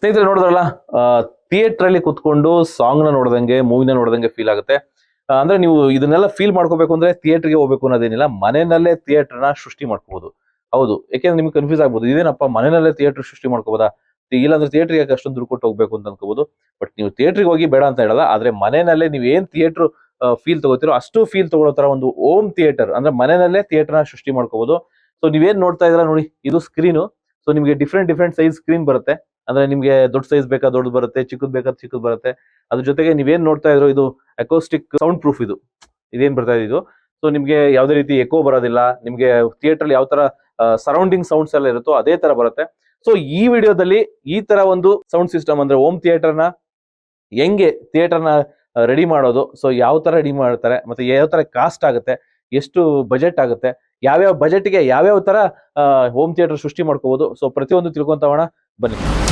ಸ್ನೇಹಿತರೆ ನೋಡಿದ್ರಲ್ಲ ಥಿಯೇಟರ್ ಅಲ್ಲಿ ಕುತ್ಕೊಂಡು ಸಾಂಗ್ನ ನೋಡ್ದಂಗೆ ಮೂವಿನ ನೋಡ್ದಂಗೆ ಫೀಲ್ ಆಗುತ್ತೆ. ಅಂದ್ರೆ ನೀವು ಇದನ್ನೆಲ್ಲ ಫೀಲ್ ಮಾಡ್ಕೋಬೇಕು ಅಂದ್ರೆ ಥಿಯೇಟರ್ಗೆ ಹೋಗ್ಬೇಕು ಅನ್ನೋದೇನಿಲ್ಲ, ಮನೆಯಲ್ಲೇ ಥಿಯೇಟರ್ನ ಸೃಷ್ಟಿ ಮಾಡ್ಕೋಬಹುದು ಹೌದು. ಯಾಕೆಂದ್ರೆ ನಿಮ್ಗೆ ಕನ್ಫ್ಯೂಸ್ ಆಗ್ಬೋದು. ಇದೇನಪ್ಪ, ಮನೆಯಲ್ಲೇ ಥಿಯೇಟರ್ ಸೃಷ್ಟಿ ಮಾಡ್ಕೋಬೋದಾ? ಇಲ್ಲಾಂದ್ರೆ ಥಿಯೇಟರ್ ಯಾಕೆ ಅಷ್ಟೊಂದು ದುಡ್ಡು ಕೊಟ್ಟು ಹೋಗ್ಬೇಕು ಅಂತ ಅನ್ಕೋಬಹುದು ಬಟ್ ನೀವು ಥಿಯೇಟರ್ಗೆ ಹೋಗಿ ಬೇಡ ಅಂತ ಹೇಳಲ್ಲ, ಆದ್ರೆ ಮನೆಯಲ್ಲೇ ನೀವು ಏನ್ ಥಿಯೇಟರ್ ಫೀಲ್ ತಗೋತೀರೋ, ಅಷ್ಟು ಫೀಲ್ ತಗೊಳ್ಳೋ ತರ ಒಂದು ಓಮ್ ಥಿಯೇಟರ್ ಅಂದ್ರೆ ಮನೆಯಲ್ಲೇ ಥಿಯೇಟರ್ನ ಸೃಷ್ಟಿ ಮಾಡ್ಕೋಬಹುದು ಸೊ ನೀವೇನ್ ನೋಡ್ತಾ ಇದ್ರ ನೋಡಿ, ಇದು ಸ್ಕ್ರೀನು ಸೊ ನಿಮಗೆ ಡಿಫ್ರೆಂಟ್ ಡಿಫ್ರೆಂಟ್ ಸೈಜ್ ಸ್ಕ್ರೀನ್ ಬರುತ್ತೆ. ಅಂದ್ರೆ ನಿಮ್ಗೆ ದೊಡ್ಡ ಸೈಜ್ ಬೇಕಾ, ದೊಡ್ಡದು ಬರುತ್ತೆ, ಚಿಕ್ಕದ್ ಬೇಕಾದ್ರೆ ಚಿಕ್ಕದ್ ಬರುತ್ತೆ. ಅದ್ರ ಜೊತೆಗೆ ನೀವೇನ್ ನೋಡ್ತಾ ಇದ್ರು ಇದು ಅಕೋಸ್ಟಿಕ್ ಸೌಂಡ್ ಪ್ರೂಫ್ ಇದು. ಇದೇನ್ ಬರ್ತಾ ಇದೆ ಇದು. ಸೊ ನಿಮ್ಗೆ ಯಾವುದೇ ರೀತಿ ಎಕೋ ಬರೋದಿಲ್ಲ. ನಿಮ್ಗೆ ಥಿಯೇಟರ್ ಯಾವ ತರ ಸರೌಂಡಿಂಗ್ ಸೌಂಡ್ಸ್ ಎಲ್ಲ ಇರುತ್ತೋ ಅದೇ ತರ ಬರುತ್ತೆ. ಸೊ ಈ ವಿಡಿಯೋದಲ್ಲಿ ಈ ತರ ಒಂದು ಸೌಂಡ್ ಸಿಸ್ಟಮ್ ಅಂದ್ರೆ ಹೋಮ್ ಥಿಯೇಟರ್ನ ಹೆಂಗೆ ಥಿಯೇಟರ್ನ ರೆಡಿ ಮಾಡೋದು. ಸೊ ಯಾವ ತರ ರೆಡಿ ಮಾಡ್ತಾರೆ, ಮತ್ತೆ ಯಾವ ತರ ಕಾಸ್ಟ್ ಆಗುತ್ತೆ, ಎಷ್ಟು ಬಜೆಟ್ ಆಗುತ್ತೆ, ಯಾವ್ಯಾವ ಬಜೆಟ್ಗೆ ಯಾವ್ಯಾವ ತರ ಹೋಮ್ ಥಿಯೇಟರ್ ಸೃಷ್ಟಿ ಮಾಡ್ಕೋಬಹುದು ಸೊ ಪ್ರತಿಯೊಂದು ತಿಳ್ಕೊಂತ ಹೋಗೋಣ ಬನ್ನಿ.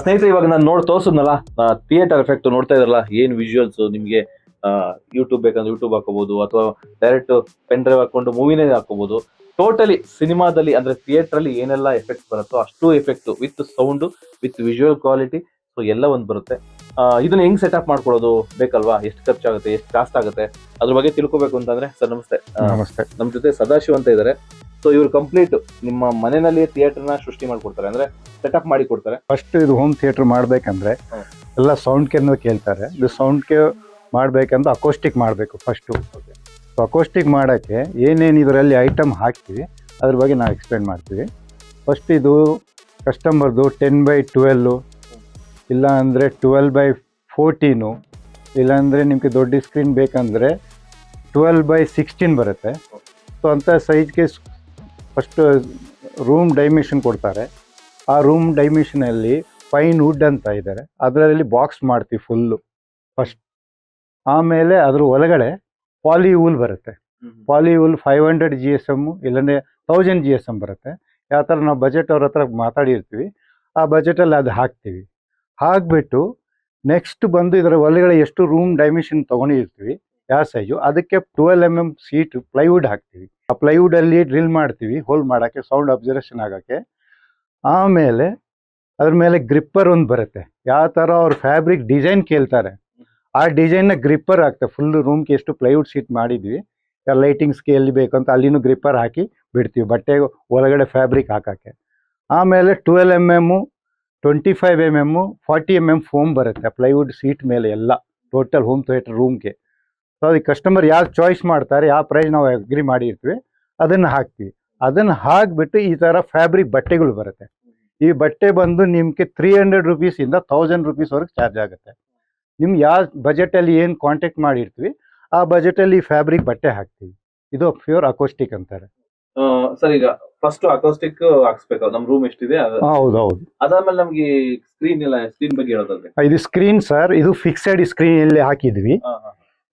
ಸ್ನೇಹಿತರೆ ಇವಾಗ ನಾನು ನೋಡಿ ತೋರ್ಸದ್ನಲ್ಲ ಥಿಯೇಟರ್ ಎಫೆಕ್ಟ್ ನೋಡ್ತಾ ಇದ್ರಲ್ಲ ಏನ್ ವಿಜುವಲ್ಸ್ ನಿಮ್ಗೆ ಯೂಟ್ಯೂಬ್ ಬೇಕಂದ್ರೆ ಯೂಟ್ಯೂಬ್ ಹಾಕೋಬಹುದು ಅಥವಾ ಡೈರೆಕ್ಟ್ ಪೆನ್ ಡ್ರೈವ್ ಹಾಕೊಂಡು ಮೂವಿನೇ ಹಾಕೋಬಹುದು ಟೋಟಲಿ ಸಿನಿಮಾದಲ್ಲಿ ಅಂದ್ರೆ ಥಿಯೇಟರ್ ಅಲ್ಲಿ ಏನೆಲ್ಲ ಎಫೆಕ್ಟ್ ಬರುತ್ತೋ ಅಷ್ಟು effect with sound with visual quality so ಎಲ್ಲ ಒಂದು ಬರುತ್ತೆ. ಇದನ್ನ ಹೆಂಗ್ ಸೆಟಪ್ ಮಾಡ್ಕೊಳ್ಳೋದು? ಬೇಕಲ್ವಾ? ಎಷ್ಟು ಖರ್ಚಾಗುತ್ತೆ? ಎಷ್ಟು ಕಾಸ್ಟ್ ಆಗುತ್ತೆ? ಅದ್ರ ಬಗ್ಗೆ ತಿಳ್ಕೊಬೇಕು ಅಂತಂದ್ರೆ ಸರ್ ನಮಸ್ತೆ. ನಮಸ್ತೆ. ನಮ್ ಜೊತೆ ಸದಾಶಿವ್ ಅಂತ ಇದ್ದಾರೆ ಸೊ ಇವರು ಕಂಪ್ಲೀಟ್ ನಿಮ್ಮ ಮನೆಯಲ್ಲಿ ಥಿಯೇಟರ್ನ ಸೃಷ್ಟಿ ಮಾಡಿಕೊಡ್ತಾರೆ. ಅಂದ್ರೆ ಸೆಟಪ್ ಮಾಡಿ ಕೊಡ್ತಾರೆ. ಫಸ್ಟ್ ಇದು ಹೋಮ್ ಥಿಯೇಟರ್ ಮಾಡ್ಬೇಕಂದ್ರೆ. ಎಲ್ಲ ಸೌಂಡ್ ಕೇರ್ ಕೇಳ್ತಾರೆ. ಇದು ಸೌಂಡ್ ಕೇರ್ ಮಾಡ್ಬೇಕಂದ್ರೆ ಅಕೋಸ್ಟಿಕ್ ಮಾಡಬೇಕು ಫಸ್ಟು ಸೊ ಅಕೋಸ್ಟಿಕ್ ಮಾಡೋಕ್ಕೆ ಏನೇನು ಇದರಲ್ಲಿ ಐಟಮ್ ಹಾಕ್ತೀವಿ ಅದ್ರ ಬಗ್ಗೆ ನಾವು ಎಕ್ಸ್ಪ್ಲೇನ್ ಮಾಡ್ತೀವಿ. ಫಸ್ಟ್ ಇದು ಕಸ್ಟಮರ್ದು ಟೆನ್ ಬೈ ಟ್ವೆಲ್ಲು ಇಲ್ಲ ಅಂದರೆ ಟ್ವೆಲ್ ಬೈ ಫೋರ್ಟೀನು ಇಲ್ಲಾಂದರೆ ನಿಮಗೆ ದೊಡ್ಡ ಸ್ಕ್ರೀನ್ ಬೇಕಂದರೆ ಟ್ವೆಲ್ ಬೈ ಸಿಕ್ಸ್ಟೀನ್ ಬರುತ್ತೆ. ಸೊ ಅಂಥ ಸೈಜ್ಗೆ ಫಸ್ಟ್ ರೂಮ್ ಡೈಮೆನ್ಷನ್ ಕೊಡ್ತಾರೆ. ಆ ರೂಮ್ ಡೈಮೆನ್ಷನಲ್ಲಿ ಫೈನ್ ವುಡ್ ಅಂತ ಇದ್ದಾರೆ ಅದರಲ್ಲಿ ಬಾಕ್ಸ್ ಮಾಡ್ತೀವಿ ಫುಲ್ಲು ಫಸ್ಟ್ ಆಮೇಲೆ ಅದ್ರ ಒಳಗಡೆ ಪಾಲಿ ಬರುತ್ತೆ. Poly five hundred G S M ಇಲ್ಲಾಂದರೆ ತೌಸಂಡ್ ಜಿ ಎಸ್ ಎಂ ಬರುತ್ತೆ. ಯಾವ ಥರ ನಾವು ಬಜೆಟ್ ಅವ್ರ ಹತ್ರ ಮಾತಾಡಿರ್ತೀವಿ ಆ ಬಜೆಟಲ್ಲಿ ಅದು ಹಾಕ್ತೀವಿ. ಹಾಕ್ಬಿಟ್ಟು ನೆಕ್ಸ್ಟ್ ಬಂದು ಇದರ ಒಳಗಡೆ ಎಷ್ಟು ರೂಮ್ ಡೈಮೆನ್ಷನ್ ತೊಗೊಂಡಿರ್ತೀವಿ ಯಾವ ಸೈಜು ಅದಕ್ಕೆ twelve M M sheet plywood ಹಾಕ್ತೀವಿ. ಆ ಪ್ಲೈವುಡಲ್ಲಿ ಡ್ರಿಲ್ ಮಾಡ್ತೀವಿ ಹೋಲ್ ಮಾಡೋಕ್ಕೆ ಸೌಂಡ್ ಅಬ್ಸರ್ವೇಷನ್ ಆಗೋಕ್ಕೆ. ಆಮೇಲೆ ಅದ್ರ ಮೇಲೆ ಗ್ರಿಪ್ಪರ್ ಒಂದು ಬರುತ್ತೆ. ಯಾವ ಥರ ಅವ್ರ ಫ್ಯಾಬ್ರಿಕ್ ಡಿಸೈನ್ ಕೇಳ್ತಾರೆ. ಆ ಡಿಸೈನ್ನ ಗ್ರಿಪ್ಪರ್ ಹಾಕ್ತಾರೆ ಫುಲ್ ರೂಮ್ಗೆ ಎಷ್ಟು ಪ್ಲೈವುಡ್ ಶೀಟ್ ಮಾಡಿದ್ವಿ ಲೈಟಿಂಗ್ಸ್ಗೆ ಎಲ್ಲಿ ಬೇಕು ಅಂತ ಅಲ್ಲಿನೂ ಗ್ರಿಪ್ಪರ್ ಹಾಕಿ ಬಿಡ್ತೀವಿ, ಬಟ್ಟೆ ಒಳಗಡೆ ಫ್ಯಾಬ್ರಿಕ್ ಹಾಕೋಕ್ಕೆ. ಆಮೇಲೆ twelve M M twenty five M M forty M M foam ಬರುತ್ತೆ ಪ್ಲೈವುಡ್ ಸೀಟ್ ಮೇಲೆ ಎಲ್ಲ ಟೋಟಲ್ ಹೋಮ್ ಥಿಯೇಟರ್ ರೂಮ್ಗೆ ಸೊ ಅದಕ್ಕೆ ಕಸ್ಟಮರ್ ಯಾವ ಚಾಯ್ಸ್ ಮಾಡ್ತಾರೆ ಯಾವ ಪ್ರೈಸ್ ನಾವು ಅಗ್ರಿ ಮಾಡಿರ್ತೀವಿ ಅದನ್ನು ಹಾಕ್ತೀವಿ. ಅದನ್ನು ಹಾಕಿಬಿಟ್ಟು ಈ ಥರ ಫ್ಯಾಬ್ರಿಕ್ ಬಟ್ಟೆಗಳು ಬರುತ್ತೆ. ಈ ಬಟ್ಟೆ ಬಂದು ನಿಮಗೆ ತ್ರೀ ಹಂಡ್ರೆಡ್ ರುಪೀಸಿಂದ ತೌಸಂಡ್ ರುಪೀಸ್ವರೆಗೆ ಚಾರ್ಜ್ ಆಗುತ್ತೆ. ನಿಮ್ಗೆ ಯಾವ ಬಜೆಟಲ್ಲಿ ಏನು ಕಾಂಟ್ಯಾಕ್ಟ್ ಮಾಡಿರ್ತೀವಿ ಆ ಬಜೆಟಲ್ಲಿ ಫ್ಯಾಬ್ರಿಕ್ ಬಟ್ಟೆ ಹಾಕ್ತೀವಿ. ಇದು ಪ್ಯೂರ್ ಅಕೋಸ್ಟಿಕ್ ಅಂತಾರೆ. ಸರ್ ಈಗ ಫಸ್ಟ್ ಅಕೋಸ್ಟಿಕ್ ಹಾಕ್ಸ್ಬೇಕು. ನಮ್ ರೂಮ್ ಎಷ್ಟಿದೆ ಅದು- ಹೌದು ಹೌದು. ಅದಾದ್ಮೇಲೆ ನಮ್ಗೆ ಸ್ಕ್ರೀನ್ ಇಲ್ಲ ಸ್ಕ್ರೀನ್ ಬಗ್ಗೆ ಹೇಳೋದಾದ್ರೆ. ಇದು ಸ್ಕ್ರೀನ್ ಸರ್ ಇದು ಫಿಕ್ಸೆಡ್ ಸ್ಕ್ರೀನ್ ಇಲ್ಲಿ ಹಾಕಿದ್ವಿ.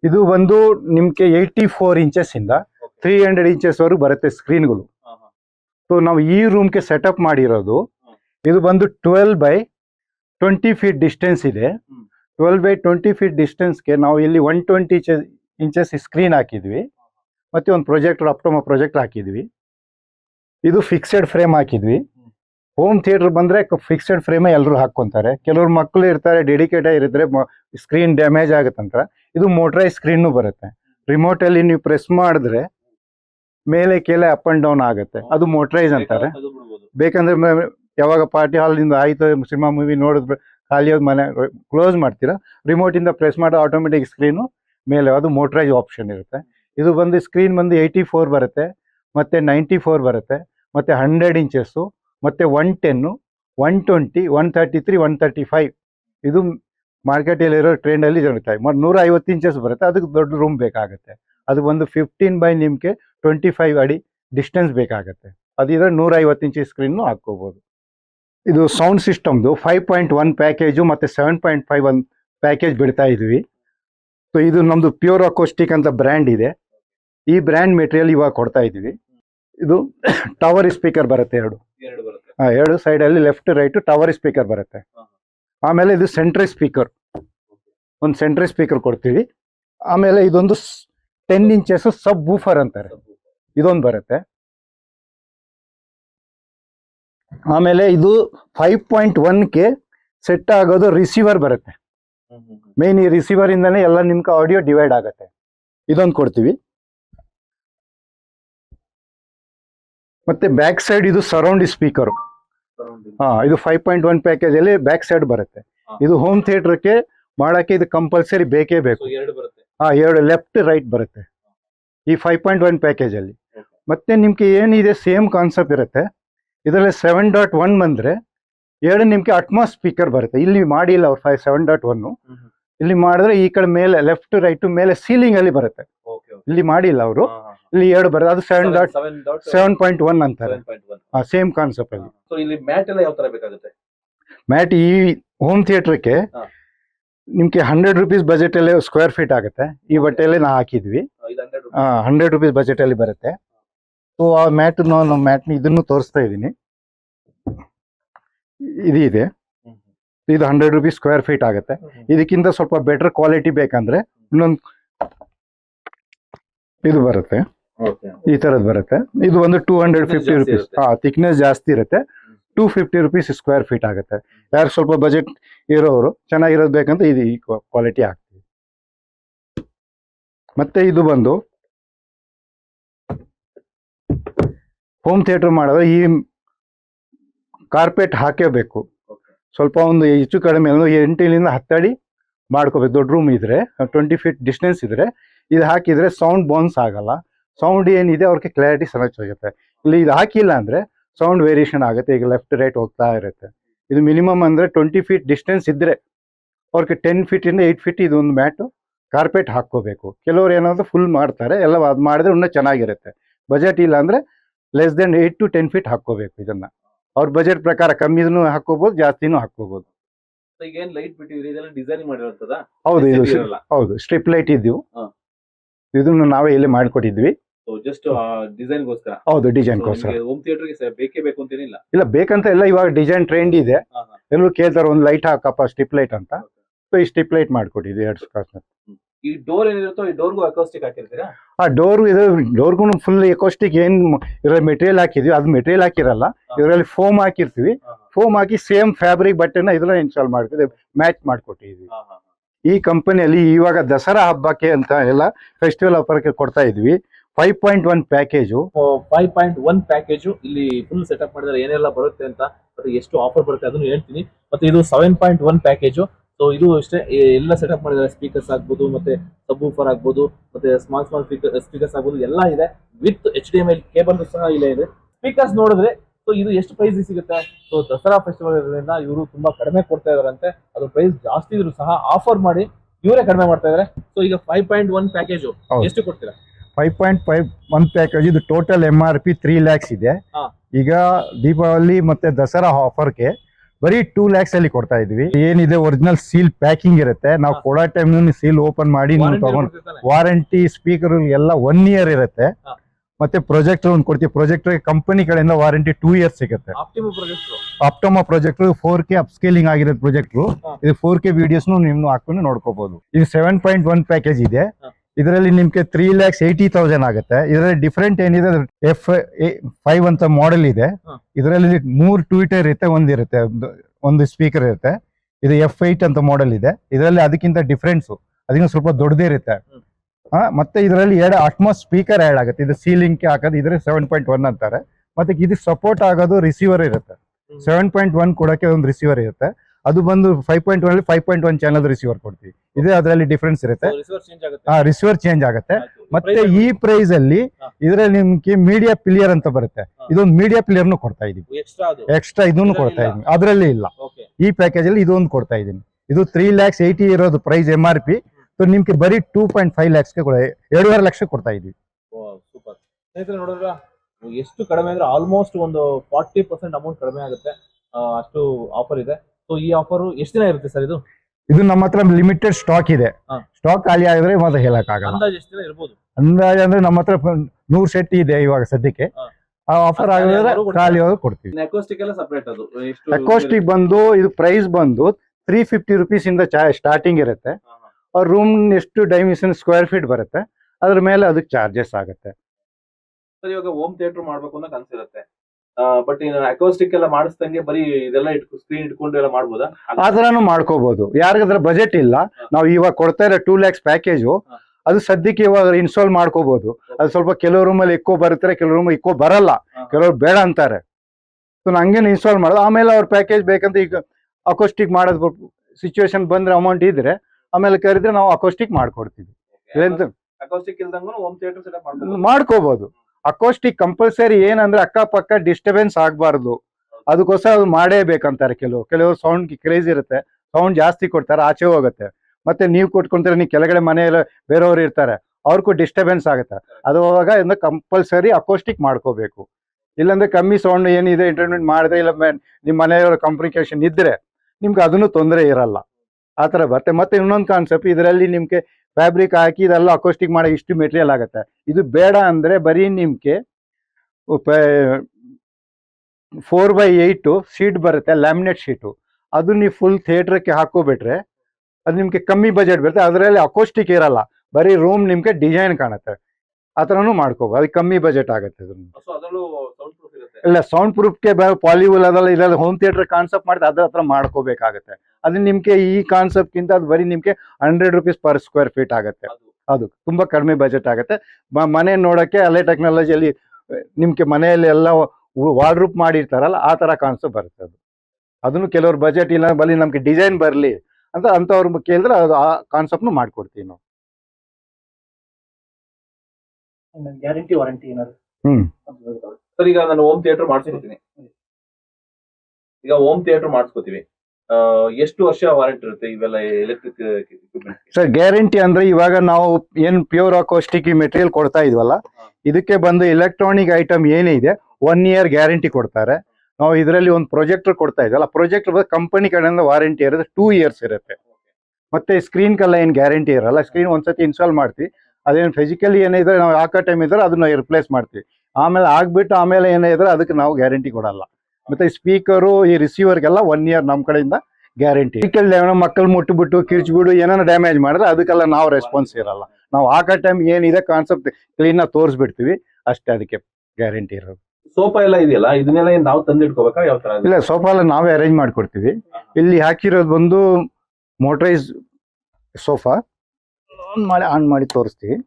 ಇದು ಬಂದು ನಿಮ್ಗೆ ಏಯ್ಟಿ ಫೋರ್ ಇಂಚಸ್ ಇಂದ ತ್ರೀ ಹಂಡ್ರೆಡ್ ಇಂಚಸ್ ವರೆಗೂ ಬರುತ್ತೆ ಸ್ಕ್ರೀನ್ಗಳು. ಸೊ ನಾವು ಈ ರೂಮ್ಗೆ ಸೆಟಪ್ ಮಾಡಿರೋದು. ಇದು ಬಂದು twelve by twenty feet distance ಇದೆ. ಟ್ವೆಲ್ ಬೈ ಟ್ವೆಂಟಿ ಫೀಟ್ ಡಿಸ್ಟೆನ್ಸ್ಗೆ ನಾವು ಇಲ್ಲಿ ಒನ್ ಟ್ವೆಂಟಿ ಇಂಚಸ್ ಸ್ಕ್ರೀನ್ ಹಾಕಿದ್ವಿ. ಮತ್ತೆ ಒಂದು ಪ್ರೊಜೆಕ್ಟರ್ ಅಪ್ಟೋಮ ಪ್ರೊಜೆಕ್ಟ್ ಹಾಕಿದ್ವಿ. ಇದು ಫಿಕ್ಸೆಡ್ ಫ್ರೇಮ್ ಹಾಕಿದ್ವಿ. ಹೋಮ್. ಥಿಯೇಟರ್ ಬಂದ್ರೆ ಫಿಕ್ಸೆಡ್ ಫ್ರೇಮೇ ಎಲ್ಲರೂ ಹಾಕ್ಕೊತಾರೆ. ಕೆಲವರು ಮಕ್ಕಳು ಇರ್ತಾರೆ ಡೆಡಿಕೇಟಾಗಿ ಇರಿದ್ರೆ ಸ್ಕ್ರೀನ್ ಡ್ಯಾಮೇಜ್ ಆಗುತ್ತಂತ ಇದು ಮೋಟ್ರೈಸ್ ಸ್ಕ್ರೀನು ಬರುತ್ತೆ. ರಿಮೋಟ್ ಅಲ್ಲಿ ನೀವು ಪ್ರೆಸ್ ಮಾಡಿದ್ರೆ ಮೇಲೆ ಕೆಲೆ ಅಪ್ ಅಂಡ್ ಡೌನ್ ಆಗುತ್ತೆ. ಅದು ಮೋಟ್ರೈಸ್ ಅಂತಾರೆ. ಬೇಕಂದ್ರೆ ಯಾವಾಗ ಪಾರ್ಟಿ ಹಾಲ್ನಿಂದ ಆಯಿತು ಸಿನಿಮಾ ಮೂವಿ ನೋಡಿದ್ರೆ ಖಾಲಿ ಹೋದ್ ಮನೆ ಕ್ಲೋಸ್ ಮಾಡ್ತೀರಾ? ರಿಮೋಟ್ ಇಂದ ಪ್ರೆಸ್ ಮಾಡಿ ಆಟೋಮೆಟಿಕ್ ಸ್ಕ್ರೀನು ಮೇಲೆ ಅದು ಮೋಟ್ರೈಸ್ ಆಪ್ಷನ್ ಇರುತ್ತೆ. ಇದು ಬಂದು ಸ್ಕ್ರೀನ್ ಬಂದು ಏಯ್ಟಿ ಫೋರ್ ಬರುತ್ತೆ ಮತ್ತು ನೈಂಟಿ ಫೋರ್ ಬರುತ್ತೆ ಮತ್ತು ಹಂಡ್ರೆಡ್ ಇಂಚಸ್ಸು ಮತ್ತು one ten one twenty one thirty three one thirty five ಇದು ಮಾರ್ಕೆಟಲ್ಲಿರೋ ಟ್ರೆಂಡಲ್ಲಿ ಜೊತೆ ಮತ್ತು ನೂರ ಐವತ್ತು ಇಂಚಸ್ ಬರುತ್ತೆ. ಅದಕ್ಕೆ ದೊಡ್ಡ ರೂಮ್ ಬೇಕಾಗುತ್ತೆ. ಅದು ಒಂದು ಫಿಫ್ಟೀನ್ ಬೈ ನಿಮಗೆ ಟ್ವೆಂಟಿ ಫೈವ್ ಅಡಿ ಡಿಸ್ಟೆನ್ಸ್ ಬೇಕಾಗುತ್ತೆ. ಅದಿದ್ರೆ ನೂರ ಐವತ್ತು ಇಂಚ್ ಸ್ಕ್ರೀನು ಹಾಕ್ಕೋಬೋದು. ಇದು ಸೌಂಡ್ ಸಿಸ್ಟಮ್ದು ಫೈವ್ ಪಾಯಿಂಟ್ ಒನ್ ಪ್ಯಾಕೇಜು ಮತ್ತು seven point five one package ಬಿಡ್ತಾ ಇದ್ವಿ. ಸೊ ಇದು ನಮ್ಮದು ಪ್ಯೂರ್ ಅಕೋಸ್ಟಿಕ್ ಅಂತ ಬ್ರ್ಯಾಂಡ್ ಇದೆ. ಈ ಬ್ರ್ಯಾಂಡ್ ಮೆಟೀರಿಯಲ್ ಇವಾಗ ಕೊಡ್ತಾ ಇದ್ದೀವಿ ಇದು ಟವರ್ ಸ್ಪೀಕರ್ ಬರುತ್ತೆ ಎರಡು. ಎರಡು ಎರಡು ಸೈಡಲ್ಲಿ ಲೆಫ್ಟ್ ರೈಟ್ ಟವರ್ ಸ್ಪೀಕರ್ ಬರುತ್ತೆ. ಆಮೇಲೆ ಇದು ಸೆಂಟ್ರಲ್ ಸ್ಪೀಕರ್ ಒಂದು ಸೆಂಟ್ರಿ ಸ್ಪೀಕರ್ ಕೊಡ್ತೀವಿ. ಆಮೇಲೆ ಇದೊಂದು ಟೆನ್ ಇಂಚಸ್ ಸಬ್ ಬೂಫರ್ ಅಂತಾರೆ. ಇದೊಂದು ಬರುತ್ತೆ. ಆಮೇಲೆ ಇದು ಫೈವ್ ಪಾಯಿಂಟ್ ಒನ್ಗೆ ಸೆಟ್ ಆಗೋದು ರಿಸೀವರ್ ಬರುತ್ತೆ. ಮೇನ್ ಈ ರಿಸೀವರ್ ಇಂದಾನೆ ಎಲ್ಲ ನಿಮ್ಗೆ ಆಡಿಯೋ ಡಿವೈಡ್ ಆಗುತ್ತೆ. ಇದೊಂದು ಕೊಡ್ತೀವಿ. ಮತ್ತೆ ಬ್ಯಾಕ್ ಸೈಡ್ ಇದು ಸರೌಂಡ್ ಸ್ಪೀಕರ್ ಹಾ ಇದು ಫೈವ್ ಪಾಯಿಂಟ್ ಒನ್ ಪ್ಯಾಕೇಜ್ ಅಲ್ಲಿ ಬ್ಯಾಕ್ ಸೈಡ್ ಬರುತ್ತೆ. ಇದು ಹೋಮ್ ಥಿಯೇಟರ್ಗೆ ಮಾಡಕ್ಕೆ ಇದು ಕಂಪಲ್ಸರಿ ಬೇಕೇ ಬೇಕು. ಎರಡು ಬರುತ್ತೆ. ಹಾ ಎರಡು ಲೆಫ್ಟ್ ರೈಟ್ ಬರುತ್ತೆ. ಈ ಫೈವ್ ಪಾಯಿಂಟ್ ಒನ್ ಪ್ಯಾಕೇಜ್ ಅಲ್ಲಿ. ಮತ್ತೆ ನಿಮ್ಗೆ ಏನಿದೆ ಸೇಮ್ ಕಾನ್ಸೆಪ್ಟ್ ಇರುತ್ತೆ. ಇದರಲ್ಲಿ ಸೆವೆನ್ ಡಾಟ್ ಒನ್ ಬಂದ್ರೆ ಎರಡು ನಿಮಗೆ ಅಟ್ಮಾಸ್ ಸ್ಪೀಕರ್ ಬರುತ್ತೆ. ಇಲ್ಲಿ ಮಾಡಿಲ್ಲ ಅವ್ರು ಫೈವ್ ಸೆವೆನ್ ಡಾಟ್ ಒನ್ ಇಲ್ಲಿ ಮಾಡಿದ್ರೆ ಈ ಕಡೆ ಮೇಲೆ ಲೆಫ್ಟ್ ರೈಟ್ ಮೇಲೆ ಸೀಲಿಂಗ್ ಅಲ್ಲಿ ಬರುತ್ತೆ. ಇಲ್ಲಿ ಮಾಡಿಲ್ಲ ಅವರು. ಇಲ್ಲಿ ಎರಡು ಬರುತ್ತೆ. ಅದು seven dot seven point one ಅಂತಾರೆ. ಸೇಮ್ ಕಾನ್ಸೆಪ್ಟ್ ಅಲ್ಲಿ. ಮ್ಯಾಟ್ ಈ ಹೋಮ್ ಥಿಯೇಟರ್ಗೆ. ನಿಮ್ಗೆ ಹಂಡ್ರೆಡ್ ರುಪೀಸ್ ಬಜೆಟ್ ಅಲ್ಲಿ ಸ್ಕ್ವೇರ್ ಫೀಟ್ ಆಗುತ್ತೆ. ಈ ಬಟ್ಟೆಯಲ್ಲಿ ನಾ ಹಾಕಿದ್ವಿ. ಹಂಡ್ರೆಡ್ ರುಪೀಸ್ ಬಜೆಟ್ ಅಲ್ಲಿ ಬರುತ್ತೆ. ಸೊ ಆ ಮ್ಯಾಟ್ ನಾನು ಮ್ಯಾಟ್ ಇದನ್ನು ತೋರಿಸ್ತಾ ಇದ್ದೀನಿ. ಇದು ಇದೆ. ಇದು ಹಂಡ್ರೆಡ್ ರುಪೀಸ್ ಸ್ಕ್ವೇರ್ ಫೀಟ್ ಆಗುತ್ತೆ. ಇದಕ್ಕಿಂತ ಸ್ವಲ್ಪ ಬೆಟರ್ ಕ್ವಾಲಿಟಿ ಬೇಕಂದ್ರೆ ಇನ್ನೊಂದು ಇದು ಬರುತ್ತೆ. ಈ ತರದ್ ಬರುತ್ತೆ. ಇದು ಒಂದು ಟೂ ಹಂಡ್ರೆಡ್ ಫಿಫ್ಟಿ ರುಪೀಸ್. ಹಾ ಥಿಕ್ನೆಸ್ ಜಾಸ್ತಿ ಇರುತ್ತೆ. Two fifty rupees square feet ಆಗುತ್ತೆ. ಯಾರು ಸ್ವಲ್ಪ ಬಜೆಟ್ ಇರೋರು ಚೆನ್ನಾಗಿರೋದು ಬೇಕಂತ ಇದು ಈ ಕ್ವಾಲಿಟಿ ಹಾಕ್ತೀವಿ. ಮತ್ತೆ ಇದು ಬಂದು ಹೋಮ್ ಥಿಯೇಟರ್ ಮಾಡೋದು ಈ ಕಾರ್ಪೆಟ್ ಹಾಕೇಬೇಕು ಸ್ವಲ್ಪ ಒಂದು ಹೆಚ್ಚು ಕಡಿಮೆ ಅಂದರೆ ಎಂಟಿನಿಂದ ಹತ್ತಡಿ ಮಾಡ್ಕೋಬೇಕು. ದೊಡ್ಡ ರೂಮ್ ಇದ್ರೆ ಟ್ವೆಂಟಿ ಫೀಟ್ ಡಿಸ್ಟೆನ್ಸ್ ಇದ್ರೆ ಇದು ಹಾಕಿದ್ರೆ ಸೌಂಡ್ ಬೌನ್ಸ್ ಆಗಲ್ಲ. ಸೌಂಡ್ ಏನಿದೆ ಅವ್ರಿಗೆ ಕ್ಲಾರಿಟಿ ಚೆನ್ನಾಗಿ ಸಿಗುತ್ತೆ ಇಲ್ಲಿ ಇದು ಹಾಕಿಲ್ಲ ಅಂದ್ರೆ ಸೌಂಡ್ ವೇರಿಯೇಷನ್ ಆಗುತ್ತೆ ಈಗ ಲೆಫ್ಟ್ ರೈಟ್ ಹೋಗ್ತಾ ಇರುತ್ತೆ. ಇದು ಮಿನಿಮಮ್ ಅಂದ್ರೆ ಟ್ವೆಂಟಿ ಫೀಟ್ ಡಿಸ್ಟೆನ್ಸ್ ಇದ್ದರೆ ಅವ್ರಿಗೆ ಟೆನ್ ಫೀಟ್ ಇಂದ ಏಟ್ ಫೀಟ್ ಇದೊಂದು ಮ್ಯಾಟು ಕಾರ್ಪೆಟ್ ಹಾಕ್ಕೋಬೇಕು. ಕೆಲವರು ಏನಾದರೂ ಫುಲ್ ಮಾಡ್ತಾರೆ ಎಲ್ಲ ಅದು ಮಾಡಿದ್ರೆ ಇನ್ನೂ ಚೆನ್ನಾಗಿರುತ್ತೆ. ಬಜೆಟ್ ಇಲ್ಲ ಅಂದರೆ less than eight to ten feet ಹಾಕ್ಕೋಬೇಕು ಇದನ್ನ. ಅವ್ರ ಬಜೆಟ್ ಪ್ರಕಾರ ಕಮ್ಮಿನೂ ಹಾಕ್ಕೋಬಹುದು ಜಾಸ್ತಿನೂ ಮಾಡಿರೋಂತದ ಹೌದು ಇದು ಹೌದು ಸ್ಟ್ರಿಪ್ ಲೈಟ್ ಇದ್ದೀವಿ. ಇದನ್ನು ನಾವೇ ಇಲ್ಲಿ ಮಾಡಿಕೊಟ್ಟಿದ್ವಿ. ಡಿಸೈನ್ ಗೋಸ್ಕರ. ಹೌದು ಡಿಸೈನ್ಗೋಸ್ಕರ ಹೋಮ್ ಥಿಯೇಟರ್ಗೆ ಬೇಕೇ ಬೇಕು ಅಂತೇನಿಲ್ಲ ಇಲ್ಲ ಬೇಕಂತ ಎಲ್ಲ ಇವಾಗ ಡಿಸೈನ್ ಟ್ರೆಂಡ್ ಇದೆ. ಎಲ್ಲರೂ ಕೇಳ್ತಾರೆ ಒಂದು ಲೈಟ್ ಹಾಕಪ್ಪ ಸ್ಟಿಪ್ ಲೈಟ್ ಅಂತ. ಸೊ ಈ ಸ್ಟಿಪ್ ಲೈಟ್ ಮಾಡ್ಕೊಟ್ಟಿದ್ವಿ ಎರಡು ಕಾಸ್ಟ್ ಈ ಡೋರ್ ಏನಿರುತ್ತೋ ಈ ಡೋರ್ಗೂ ಅಕೋಸ್ಟಿಕ್ ಹಾಕಿರ್ತೀರಾ? ಆ ಡೋರ್ ಇದು ಡೋರ್ಗೂ ಫುಲ್ ಎಕೋಸ್ಟಿಕ್ ಏನ್ ಇದ್ರಲ್ಲಿ ಮೆಟೀರಿಯಲ್ ಹಾಕಿದ್ವಿ ಅದು ಮೆಟೀರಿಯಲ್ ಹಾಕಿರಲ್ಲ. ಇದರಲ್ಲಿ ಫೋಮ್ ಹಾಕಿರ್ತೀವಿ. ಫೋಮ್ ಹಾಕಿ ಸೇಮ್ ಫ್ಯಾಬ್ರಿಕ್ ಬಟ್ಟೆನ ಇದ್ರಲ್ಲಿ ಇನ್ಸ್ಟಾಲ್ ಮಾಡ್ತೀವಿ ಮ್ಯಾಚ್ ಮಾಡ್ಕೊಟ್ಟಿದ್ವಿ. ಈ ಕಂಪನಿಯಲ್ಲಿ ಇವಾಗ ದಸರಾ ಹಬ್ಬಕ್ಕೆ ಅಂತ ಎಲ್ಲ ಫೆಸ್ಟಿವಲ್ ಆಫರ್ಗೆ ಕೊಡ್ತಾ ಇದ್ವಿ. Five point one package five point one package ಇಲ್ಲಿ ಫುಲ್ ಸೆಟಪ್ ಮಾಡಿದರೆ ಏನೆಲ್ಲ ಬರುತ್ತೆ ಅಂತ ಮತ್ತೆ ಎಷ್ಟು ಆಫರ್ ಬರುತ್ತೆ ಅದನ್ನು ಹೇಳ್ತೀನಿ. ಮತ್ತೆ ಇದು seven point one package so ಇದು ಅಷ್ಟೇ ಎಲ್ಲ ಸೆಟಪ್ ಮಾಡಿದ್ದಾರೆ. ಸ್ಪೀಕರ್ಸ್ ಆಗ್ಬೋದು ಮತ್ತೆ ಸಬ್ ಊಫರ್ ಆಗ್ಬೋದು ಮತ್ತೆ ಸ್ಮಾಲ್ ಸ್ಮಾಲ್ ಸ್ಪೀಕರ್ಸ್ ಆಗ್ಬೋದು ಎಲ್ಲ ಇದೆ. With H D M I cable ಸಹ ಇಲ್ಲೇ ಇದೆ. ಸ್ಪೀಕರ್ಸ್ ನೋಡಿದ್ರೆ ಸೊ ಇದು ಎಷ್ಟು ಪ್ರೈಸ್ ಸಿಗುತ್ತೆ? ಸೊ ದಸರಾ ಫೆಸ್ಟಿವಲ್ ಇರೋದ್ರಿಂದ ಇವರು ತುಂಬಾ ಕಡಿಮೆ ಕೊಡ್ತಾ ಇದಾರಂತೆ ಅದು ಪ್ರೈಸ್ ಜಾಸ್ತಿ ಇದ್ರು ಸಹ ಆಫರ್ ಮಾಡಿ ಇವರೇ ಕಡಿಮೆ ಮಾಡ್ತಾ ಇದಾರೆ. ಸೊ ಈಗ ಫೈವ್ ಪಾಯಿಂಟ್ ಒನ್ ಪ್ಯಾಕೇಜು ಎಷ್ಟು ಕೊಡ್ತೀರಾ? Five point five one package ಇದು total M R P three lakhs ಇದೆ. ಈಗ ದೀಪಾವಳಿ ಮತ್ತೆ ದಸರಾ ಆಫರ್ಗೆ ಬರೀ ಟೂ ಲ್ಯಾಕ್ಸ್ ಅಲ್ಲಿ ಕೊಡ್ತಾ ಇದ್ವಿ. ಏನಿದೆ ಒರಿಜಿನಲ್ ಸೀಲ್ ಪ್ಯಾಕಿಂಗ್ ಇರುತ್ತೆ. ನಾವು. ಕೊಡೋ ಟೈಮ್ ಸೀಲ್ ಓಪನ್ ಮಾಡಿ ನೀವು ತಗೊಂಡು ವಾರಂಟಿ ಸ್ಪೀಕರ್ ಎಲ್ಲ ಒನ್ ಇಯರ್ ಇರುತ್ತೆ. ಮತ್ತೆ ಪ್ರೊಜೆಕ್ಟರ್ ಒಂದು ಕೊಡ್ತೀವಿ. ಪ್ರೊಜೆಕ್ಟರ್ ಕಂಪನಿ ಕಡೆಯಿಂದ ವಾರಂಟಿ ಟೂ ಇಯರ್ಸ್ ಸಿಗುತ್ತೆ. Optoma project four K upscaling scaling ಆಗಿರೋ ಪ್ರೊಜೆಕ್ಟ್ರು ಇದು ಫೋರ್ ಕೆ ವಿಡಿಯೋಸ್ ನೀವು ಹಾಕೊಂಡು ನೋಡ್ಕೋಬಹುದು ಇದು ಸೆವೆನ್ ಪಾಯಿಂಟ್ ಒನ್ ಪ್ಯಾಕೇಜ್ ಇದೆ. ಇದರಲ್ಲಿ ನಿಮ್ಗೆ ತ್ರೀ ಲ್ಯಾಕ್ಸ್ ಏಯ್ಟಿ ತೌಸಂಡ್ ಆಗುತ್ತೆ. ಇದರಲ್ಲಿ ಡಿಫ್ರೆಂಟ್ ಏನಿದೆ ಎಫ್ ಫೈವ್ ಅಂತ ಮಾಡೆಲ್ ಇದೆ. ಇದರಲ್ಲಿ ಮೂರ್ ಟ್ವೀಟರ್ ಇರುತ್ತೆ ಒಂದಿರುತ್ತೆ ಒಂದು- ಒಂದು ಸ್ಪೀಕರ್ ಇರುತ್ತೆ. ಇದು ಎಫ್ ಏಟ್ ಅಂತ ಮಾಡೆಲ್ ಇದೆ. ಇದರಲ್ಲಿ ಅದಕ್ಕಿಂತ ಡಿಫ್ರೆನ್ಸ್ ಅದಕ್ಕಿಂತ ಸ್ವಲ್ಪ ದೊಡ್ಡದೇ ಇರುತ್ತೆ. ಮತ್ತೆ ಇದರಲ್ಲಿ ಎರಡು ಅಟ್ಮೋ ಸ್ಪೀಕರ್ ಆಡ್ ಆಗುತ್ತೆ. ಇದು ಸೀಲಿಂಗ್ ಹಾಕೋದು ಇದ್ರೆ ಸೆವೆನ್ ಪಾಯಿಂಟ್ ಒನ್ ಅಂತಾರೆ. ಮತ್ತೆ ಇದು ಸಪೋರ್ಟ್ ಆಗೋದು ರಿಸೀವರ್ ಇರುತ್ತೆ. ಸೆವೆನ್ ಪಾಯಿಂಟ್ ಒನ್ ಕೊಡಕ್ಕೆ ಒಂದು ರಿಸೀವರ್ ಇರುತ್ತೆ. ಅದು ಬಂದು five point one five point one channel receiver ಕೊಡ್ತೀವಿ. ಇದೇ ಅದರಲ್ಲಿ ಡಿಫ್ರೆನ್ಸ್ ಇರುತ್ತೆ. ರಿಸೀವರ್ ಚೇಂಜ್ ಆಗುತ್ತೆ. ಮತ್ತೆ ಈ ಪ್ರೈಸ್ ಅಲ್ಲಿ. ಇದ್ರಲ್ಲಿ ನಿಮ್ಗೆ ಮೀಡಿಯಾ ಪ್ಲೇಯರ್ ಅಂತ ಬರುತ್ತೆ. ಇದೊಂದು ಮೀಡಿಯಾ ಪ್ಲೇಯರ್ ಕೊಡ್ತಾ ಇದೀವಿ ಎಕ್ಸ್ಟ್ರಾ ಇದನ್ನು ಕೊಡ್ತಾ. ಇದೀನಿ. ಅದರಲ್ಲಿ ಇಲ್ಲ. ಈ ಪ್ಯಾಕೇಜ್ ಅಲ್ಲಿ ಇದೊಂದು ಕೊಡ್ತಾ ಇದೀನಿ. ಇದು ತ್ರೀ ಲ್ಯಾಕ್ಸ್ ಏಯ್ಟಿ ಇರೋದು price M R P so ನಿಮ್ಗೆ ಬರೀ ಟೂ ಪಾಯಿಂಟ್ ಫೈವ್ ಲ್ಯಾಕ್ಸ್ ಎರಡೂವರೆ ಲಕ್ಷ ಕೊಡ್ತಾ ಇದೀವಿ. ಎಷ್ಟು ಕಡಿಮೆ ಅಂದ್ರೆ ಆಲ್ಮೋಸ್ಟ್ ಒಂದು ಫಾರ್ಟಿ ಪರ್ಸೆಂಟ್ ಅಮೌಂಟ್ ಕಡಿಮೆ ಆಗುತ್ತೆ. ಅಷ್ಟು ಆಫರ್ ಇದೆ. ಸೊ ಈ ಆಫರ್ ಎಷ್ಟು ದಿನ ಇರುತ್ತೆ ಸರ್ ಇದು? ಇದು ನಮ್ಮ ಹತ್ರ ಲಿಮಿಟೆಡ್ ಸ್ಟಾಕ್ ಇದೆ. ಹಾ. ಸ್ಟಾಕ್ ಖಾಲಿ ಆಗಿದ್ರೆ ಮತ್ತೆ ಹೇಳಕ್ ಆಗಲ್ಲ. ಅಂದಾಜು ಎಷ್ಟು ದಿನ ಇರ್ಬೋದು? ಅಂದಾಜು ಅಂದ್ರೆ ನಮ್ಮ ಹತ್ರ ನೂರ್ ಸೆಟ್ ಇದೆ ಇವಾಗ ಸದ್ಯಕ್ಕೆ. ಹಾ. ಆ ಆಫರ್ ಖಾಲಿ ಆಗಿದ್ರೆ ಆಗೋರು ಕೊಡ್ತಾರೆ. ಖಾಲಿ ಕೊಡ್ತೀವಿ. ಅಕೋಸ್ಟಿಕ್ ಎಲ್ಲ ಸಪರೇಟ್ ಅದು. ಎಷ್ಟು ಅಕೋಸ್ಟಿಕ್ ಬಂದು ಇದು ಪ್ರೈಸ್ ಬಂದು ತ್ರೀ ಫಿಫ್ಟಿ ರುಪೀಸ್ ಇಂದ ಸ್ಟಾರ್ಟಿಂಗ್ ಇರುತ್ತೆ. ಹಾ, ಹಾ. ಅವ್ರ ರೂಮ್ ಎಷ್ಟು ಡೈಮೆನ್ಷನ್ ಸ್ಕ್ವೇರ್ ಫೀಟ್ ಬರುತ್ತೆ. ಅದ್ರ ಮೇಲೆ ಅದಕ್ಕೆ ಚಾರ್ಜಸ್ ಆಗುತ್ತೆ. ಸರ್ ಇವಾಗ ಹೋಮ್ ಥಿಯೇಟರ್ ಮಾಡ್ಬೇಕು ಅಂತ ಕನ್ಸಿರುತ್ತೆ. ಬಟ್ ಅಕೋಸ್ಟಿಕ್ ಎಲ್ಲ ಮಾಡಿಸ್ದಂಗೆ ಬರೀ ಇದೆಲ್ಲ ಇಟ್ಕೊ ಸ್ಕ್ರೀನ್ ಇಟ್ಕೊಂಡು ಎಲ್ಲ ಮಾಡ್ಬೋದಾ? ಆ ಥರನೂ ಮಾಡ್ಕೋಬಹುದು ಯಾರಿಗಾದ್ರೆ ಬಜೆಟ್ ಇಲ್ಲ. ನಾವು ಇವಾಗ ಕೊಡ್ತಾ ಇರೋ ಟೂ ಲ್ಯಾಕ್ಸ್ ಪ್ಯಾಕೇಜು ಅದು ಸದ್ಯಕ್ಕೆ ಇವಾಗ ಇನ್ಸ್ಟಾಲ್ ಮಾಡ್ಕೋಬಹುದು ಅದು ಸ್ವಲ್ಪ ಕೆಲವು ರೂಮಲ್ಲಿ ಇಕ್ಕೋ ಬರುತ್ತೆ ಕೆಲವು ರೂಮ್ ಇಕ್ಕೋ ಬರಲ್ಲ. ಕೆಲವರು ಬೇಡ ಅಂತಾರೆ. ಸೊ ನಂಗೆ ಇನ್ಸ್ಟಾಲ್ ಮಾಡೋದು ಆಮೇಲೆ ಅವ್ರ ಪ್ಯಾಕೇಜ್ ಬೇಕಂತ ಈಗ ಅಕೋಸ್ಟಿಕ್ ಮಾಡೋದು ಸಿಚುವೇಶನ್ ಬಂದ್ರೆ ಅಮೌಂಟ್ ಇದ್ರೆ ಆಮೇಲೆ ಕರೆದ್ರೆ ನಾವು ಅಕೋಸ್ಟಿಕ್ ಮಾಡ್ಕೊಡ್ತೀವಿ. ಮಾಡ್ಕೋಬಹುದು ಅಕೋಸ್ಟಿಕ್ ಕಂಪಲ್ಸರಿ ಏನಂದ್ರೆ ಅಕ್ಕಪಕ್ಕ ಡಿಸ್ಟರ್ಬೆನ್ಸ್ ಆಗಬಾರ್ದು. ಅದಕ್ಕೋಸ್ಕರ ಅದು ಮಾಡೇಬೇಕಂತಾರೆ ಕೆಲವು. ಕೆಲವರು ಸೌಂಡ್ ಕ್ರೇಜ್ ಇರುತ್ತೆ. ಸೌಂಡ್ ಜಾಸ್ತಿ ಕೊಡ್ತಾರೆ, ಆಚೆ ಹೋಗುತ್ತೆ. ಮತ್ತೆ ನೀವು ಕೊಟ್ಕೊಂತಾರೆ ನೀವು ಕೆಳಗಡೆ ಮನೆಯಲ್ಲಿ ಬೇರೆಯವರು ಇರ್ತಾರೆ, ಅವ್ರಿಗೂ ಡಿಸ್ಟರ್ಬೆನ್ಸ್ ಆಗುತ್ತೆ. ಅದು ಅವಾಗ ಕಂಪಲ್ಸರಿ ಅಕೋಸ್ಟಿಕ್ ಮಾಡ್ಕೋಬೇಕು. ಇಲ್ಲಾಂದ್ರೆ ಕಮ್ಮಿ ಸೌಂಡ್ ಏನಿದೆ ಎಂಟರ್ಟೈನ್ಮೆಂಟ್ ಮಾಡಿದ್ರೆ ಇಲ್ಲ ನಿಮ್ಮ ಮನೆಯವರ ಕಾಂಪ್ಲಿಕೇಶನ್ ಇದ್ರೆ ನಿಮ್ಗೆ ಅದನ್ನು ತೊಂದರೆ ಇರಲ್ಲ. ಆ ಥರ ಬರುತ್ತೆ. ಮತ್ತೆ ಇನ್ನೊಂದು ಕಾನ್ಸೆಪ್ಟ್ ಇದರಲ್ಲಿ ನಿಮ್ಗೆ ಫ್ಯಾಬ್ರಿಕ್ ಹಾಕಿ ಇದೆಲ್ಲ ಅಕೋಸ್ಟಿಕ್ ಮಾಡೋ ಇಷ್ಟು ಮೆಟೀರಿಯಲ್ ಆಗುತ್ತೆ. ಇದು ಬೇಡ ಅಂದ್ರೆ ಬರೀ ನಿಮ್ಗೆ ಫೋರ್ ಬೈ ಏಯ್ಟು ಸೀಟ್ ಬರುತ್ತೆ ಲ್ಯಾಮಿನೇಟ್ ಶೀಟು ಅದು ನೀವು ಫುಲ್ ಥಿಯೇಟ್ರಕ್ಕೆ ಹಾಕೋಬಿಟ್ರೆ ಅದು ನಿಮಗೆ ಕಮ್ಮಿ ಬಜೆಟ್ ಬರುತ್ತೆ. ಅದರಲ್ಲಿ ಅಕೋಸ್ಟಿಕ್ ಇರಲ್ಲ. ಬರೀ ರೂಮ್ ನಿಮಗೆ ಡಿಸೈನ್ ಕಾಣುತ್ತೆ. ಆ ಥರನೂ ಮಾಡ್ಕೋಬೋದು. ಅದಕ್ಕೆ ಕಮ್ಮಿ ಬಜೆಟ್ ಆಗುತ್ತೆ ಅದ್ರಲ್ಲೂ ಇಲ್ಲ ಸೌಂಡ್ ಪ್ರೂಫ್ಗೆ ಪಾಲಿವುಲ್ ಅದಲ್ಲ ಇಲ್ಲ ಹೋಮ್ ಥಿಯೇಟರ್ ಕಾನ್ಸೆಪ್ಟ್ ಮಾಡಿದ್ರೆ ಅದ್ರ ಹತ್ರ ಮಾಡ್ಕೋಬೇಕಾಗುತ್ತೆ. ಅದು ನಿಮ್ಗೆ ಈ ಕಾನ್ಸೆಪ್ಟ್ಗಿಂತ ಅದು ಬರೀ ನಿಮ್ಗೆ hundred rupees per square feet ಆಗುತ್ತೆ. ಅದು ಅದು ತುಂಬಾ ಕಡಿಮೆ ಬಜೆಟ್ ಆಗುತ್ತೆ. ಮನೆ ನೋಡಕ್ಕೆ ಅಲ್ಲೇ ಟೆಕ್ನಾಲಜಿಯಲ್ಲಿ ನಿಮ್ಗೆ ಮನೆಯಲ್ಲಿ ಎಲ್ಲ ವಾರ್ಡ್ರೂಪ್ ಮಾಡಿರ್ತಾರಲ್ಲ ಆ ತರ ಕಾನ್ಸೆಪ್ಟ್ ಬರುತ್ತೆ ಅದು. ಅದನ್ನು ಕೆಲವ್ರು ಬಜೆಟ್ ಇಲ್ಲ ಬಲ್ಲಿ ನಮ್ಗೆ ಡಿಸೈನ್ ಬರಲಿ ಅಂತ ಅಂಥವ್ರು ಕೇಳಿದ್ರೆ ಅದು ಆ ಕಾನ್ಸೆಪ್ಟ್ನು ಮಾಡ್ಕೊಡ್ತೀವಿ ನಾವು. ಗ್ಯಾರಂಟಿ ವಾರಂಟಿ ಏನಾದ್ರು? ಹ್ಮ್. ಸರ್ ಈಗ ನಾನು ಹೋಮ್ ಥಿಯೇಟರ್ ಮಾಡಿಸ್ಕೊತೀನಿ. ಈಗ ಹೋಮ್ ಥಿಯೇಟರ್ ಮಾಡಿಸ್ಕೋತೀವಿ. ಎಷ್ಟು ವರ್ಷ ವಾರಂಟಿ ಇರುತ್ತೆ ಇವೆಲ್ಲ ಎಲೆಕ್ಟ್ರಿಕ್ ಇಕ್ವಿಪ್ಮೆಂಟ್ ಸರ್ ಗ್ಯಾರಂಟಿ ಅಂದ್ರೆ ಇವಾಗ ನಾವು ಏನ್ ಪ್ಯೂರ್ ಅಕೋಸ್ಟಿಕ್ ಮೆಟೀರಿಯಲ್ ಕೊಡ್ತಾ ಇದ್ವಲ್ಲ ಇದಕ್ಕೆ ಬಂದು ಎಲೆಕ್ಟ್ರಾನಿಕ್ ಐಟಮ್ ಏನಿದೆ ಒನ್ ಇಯರ್ ಗ್ಯಾರಂಟಿ ಕೊಡ್ತಾರೆ. ನಾವು ಇದರಲ್ಲಿ ಒಂದು ಪ್ರೊಜೆಕ್ಟರ್ ಕೊಡ್ತಾ ಇದ್ದಲ್ಲ ಪ್ರೊಜೆಕ್ಟರ್ ಕಂಪನಿ ಕಡೆಯಿಂದ ವಾರಂಟಿ ಇರುತ್ತೆ ಟೂ ಇಯರ್ಸ್ ಇರುತ್ತೆ. ಮತ್ತೆ ಸ್ಕ್ರೀನ್ಗೆಲ್ಲ ಏನು ಗ್ಯಾರಂಟಿ ಇರಲ್ಲ ಸ್ಕ್ರೀನ್ ಒಂದ್ಸತಿ ಇನ್ಸ್ಟಾಲ್ ಮಾಡ್ತೀವಿ. ಅದೇನು ಫಿಸಿಕಲಿ ಏನಿದ್ರೆ ನಾವು ಹಾಕೋ ಟೈಮ್ ಇದ್ರೆ ಅದನ್ನ ರಿಪ್ಲೇಸ್ ಮಾಡ್ತೀವಿ. ಆಮೇಲೆ ಆಗ್ಬಿಟ್ಟು ಆಮೇಲೆ ಏನೇ ಇದ್ರೆ ಅದಕ್ಕೆ ನಾವು ಗ್ಯಾರಂಟಿ ಕೊಡಲ್ಲ. ಮತ್ತೆ ಸ್ಪೀಕರು ಈ ರಿಸೀವರ್ಗೆಲ್ಲ ಒನ್ ಇಯರ್ ನಮ್ಮ ಕಡೆಯಿಂದ ಗ್ಯಾರಂಟಿ. ವೆಹಿಕಲ್ ಏನೋ ಮಕ್ಕಳು ಮುಟ್ಟುಬಿಟ್ಟು ಕಿರ್ಚ್ಬಿಡು ಏನಾರ ಡ್ಯಾಮೇಜ್ ಮಾಡಿದ್ರೆ ಅದಕ್ಕೆಲ್ಲ ನಾವು ರೆಸ್ಪಾನ್ಸ್ ಇರಲ್ಲ. ನಾವು ಹಾಕೋ ಟೈಮ್ ಏನಿದೆ ಕಾನ್ಸೆಪ್ಟ್ ಕ್ಲೀನಾಗಿ ತೋರಿಸ್ಬಿಡ್ತೀವಿ. ಅಷ್ಟೇ ಅದಕ್ಕೆ ಗ್ಯಾರಂಟಿ ಇರೋದು. ಸೋಫಾ ಎಲ್ಲ ಇದೆಯಲ್ಲ? ಇದನ್ನೆಲ್ಲ ನಾವು ತಂದು ಇಟ್ಕೋಬೇಕಾ ಯಾವ ತರ ಇಲ್ಲ ಸೋಫಾ ಎಲ್ಲ ನಾವೇ ಅರೇಂಜ್ ಮಾಡ್ಕೊಡ್ತೀವಿ. ಇಲ್ಲಿ ಹಾಕಿರೋದು ಬಂದು ಮೋಟ್ರೈಸ್ ಸೋಫಾ ಆನ್ ಮಾಡಿ ಆನ್ ಮಾಡಿ ತೋರಿಸ್ತೀವಿ.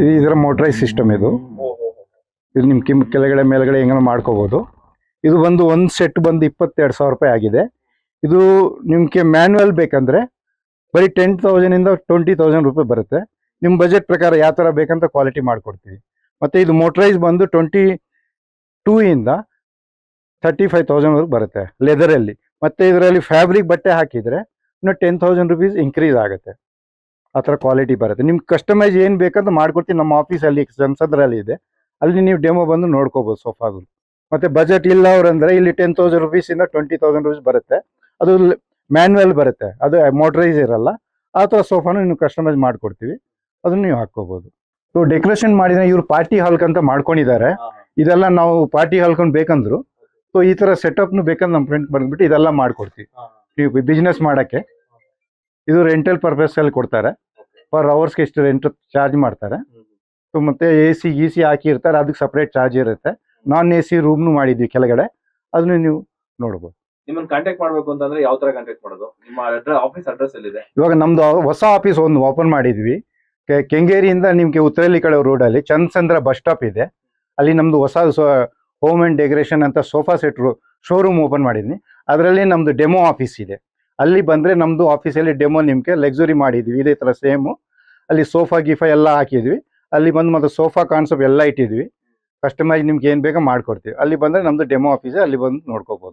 ಇದು ಇದರ ಮೋಟ್ರೈಸ್ ಸಿಸ್ಟಮ್ ಇದು. ಇದು ನಿಮ್ಮ ಕಿಮ್ ಕೆಳಗಡೆ ಮೇಲ್ಗಡೆ ಹೆಂಗ ಮಾಡ್ಕೋಬೋದು. ಇದು ಬಂದು ಒಂದು ಸೆಟ್ ಬಂದು ಇಪ್ಪತ್ತೆರಡು ಸಾವಿರ ರೂಪಾಯಿ ಆಗಿದೆ. ಇದು ನಿಮಗೆ ಮ್ಯಾನ್ಯಲ್ ಬೇಕಂದರೆ ಬರೀ ಟೆನ್ ತೌಸಂಡಿಂದ ಟ್ವೆಂಟಿ ತೌಸಂಡ್ ರೂಪಾಯಿ ಬರುತ್ತೆ. ನಿಮ್ಮ ಬಜೆಟ್ ಪ್ರಕಾರ ಯಾವ ಥರ ಬೇಕಂತ ಕ್ವಾಲಿಟಿ ಮಾಡಿಕೊಡ್ತೀವಿ. ಮತ್ತು ಇದು ಮೋಟ್ರೈಸ್ ಬಂದು ಟ್ವೆಂಟಿ ಟೂ ಇಂದ ತರ್ಟಿ ಫೈವ್ ತೌಸಂಡ್ವರೆಗೆ ಬರುತ್ತೆ ಲೆದರಲ್ಲಿ ಮತ್ತು ಇದರಲ್ಲಿ ಫ್ಯಾಬ್ರಿಕ್ ಬಟ್ಟೆ ಹಾಕಿದರೆ ಇನ್ನು ಟೆನ್ ತೌಸಂಡ್ ರುಪೀಸ್ ಇನ್ಕ್ರೀಸ್ ಆಗುತ್ತೆ. ಆ ಥರ ಕ್ವಾಲಿಟಿ ಬರುತ್ತೆ. ನಿಮ್ಗೆ ಕಸ್ಟಮೈಸ್ ಏನು ಬೇಕಂತ ಮಾಡ್ಕೊಡ್ತೀವಿ. ನಮ್ಮ ಆಫೀಸಲ್ಲಿ ಸಂಸದರಲ್ಲಿ ಇದೆ. ಅಲ್ಲಿ ನೀವು ಡೆಮೋ ಬಂದು ನೋಡ್ಕೋಬಹುದು ಸೋಫಾಗಳು ಮತ್ತೆ ಬಜೆಟ್ ಇಲ್ಲ ಅವ್ರಂದ್ರೆ ಇಲ್ಲಿ ಟೆನ್ ತೌಸಂಡ್ ಇಂದ ಟ್ವೆಂಟಿ ತೌಸಂಡ್ ರುಪೀಸ್ ಬರುತ್ತೆ. ಅದು ಮ್ಯಾನ್ಯಲ್ ಬರುತ್ತೆ. ಅದು ಮೋಟರೈಸ್ ಇರಲ್ಲ. ಆ ಥರ ಸೋಫಾನು ನೀವು ಕಸ್ಟಮೈಸ್ ಮಾಡ್ಕೊಡ್ತೀವಿ. ಅದನ್ನು ನೀವು ಹಾಕ್ಕೋಬೋದು. ಸೊ ಡೆಕೋರೇಷನ್ ಮಾಡಿದ್ರೆ ಇವ್ರು ಪಾರ್ಟಿ ಹಾಲ್ಕ್ ಅಂತ ಮಾಡ್ಕೊಂಡಿದ್ದಾರೆ. ಇದೆಲ್ಲ ನಾವು ಪಾರ್ಟಿ ಹಾಲ್ಕೊಂಡು ಬೇಕಂದ್ರು ಸೊ ಈ ಥರ ಸೆಟಪ್ನು ಬೇಕಂದ್ರೆ ನಮ್ಮ ಫ್ರೆಂಡ್ ಬಂದ್ಬಿಟ್ಟು ಇದೆಲ್ಲ ಮಾಡ್ಕೊಡ್ತೀವಿ. ನೀವು ಬಿಸ್ನೆಸ್ ಮಾಡೋಕ್ಕೆ. ಇದು ರೆಂಟಲ್ ಪರ್ಪಸಲ್ಲಿ ಕೊಡ್ತಾರೆ. ಪರ್ ಅವರ್ಸ್ಗೆ ಇಷ್ಟು ರೆಂಟ್ ಚಾರ್ಜ್ ಮಾಡ್ತಾರೆ. ಮತ್ತೆ ಎ ಸಿ ಗಿ ಸಿ ಹಾಕಿರ್ತಾರೆ ಅದಕ್ಕೆ ಸಪ್ರೇಟ್ ಚಾರ್ಜ್ ಇರುತ್ತೆ. ನಾನ್ ಎ ಸಿ ರೂಮ್ನು ಮಾಡಿದ್ವಿ ಕೆಳಗಡೆ. ಅದನ್ನ ನೀವು ನೋಡ್ಬೋದು. ನಿಮ್ಮನ್ನ ಕಾಂಟ್ಯಾಕ್ಟ್ ಮಾಡಬೇಕು ಅಂತಂದ್ರೆ ಯಾವ ತರ ಕಾಂಟ್ಯಾಕ್ಟ್ ಮಾಡೋದು? ನಿಮ್ಮ ಅಡ್ರೆಸ್ ಆಫೀಸ್ ಅಡ್ರೆಸ್ ಎಲ್ಲಿದೆ? ಇವಾಗ ನಮ್ದು ಹೊಸ ಆಫೀಸ್ ಒಂದು ಓಪನ್ ಮಾಡಿದ್ವಿ. ಕೆ- ಕೆಂಗೇರಿಯಿಂದ ನಿಮಗೆ ಉತ್ತರಳ್ಳಿ ಕಡೆ ಅಲ್ಲಿ ಚಂದ್ಸಂದ್ರ ಬಸ್ ಸ್ಟಾಪ್ ಇದೆ. ಅಲ್ಲಿ ನಮ್ದು ಹೊಸ ಹೋಮ್ ಅಂಡ್ ಡೆಕೋರೇಷನ್ ಅಂತ ಸೋಫಾ ಸೆಟ್ ಶೋರೂಮ್ ಓಪನ್ ಮಾಡಿದ್ವಿ ಅದರಲ್ಲಿ ನಮ್ದು ಡೆಮೋ ಆಫೀಸ್ ಇದೆ. ಅಲ್ಲಿ ಬಂದ್ರೆ ನಮ್ದು ಆಫೀಸಲ್ಲಿ ಡೆಮೋ ನಿಮ್ಗೆ ಲಕ್ಸುರಿ ಮಾಡಿದ್ವಿ. ಇದೇ ತರ ಸೇಮು ಅಲ್ಲಿ ಸೋಫಾ ಗಿಫಾ ಎಲ್ಲ ಹಾಕಿದ್ವಿ. ಅಲ್ಲಿ ಬಂದು ಮತ್ತೆ ಸೋಫಾ ಕಾನ್ಸೆಪ್ಟ್ ಎಲ್ಲ ಇಟ್ಟಿದ್ವಿ. ಕಸ್ಟಮೈಸ್ ನಿಮ್ಗೆ ಏನು ಬೇಕೋ ಮಾಡ್ಕೊಡ್ತೀವಿ. ಅಲ್ಲಿ ಬಂದರೆ ನಮ್ಮದು ಡೆಮೋ ಆಫೀಸ್ ಅಲ್ಲಿ ಬಂದು ನೋಡ್ಕೋಬೋದು.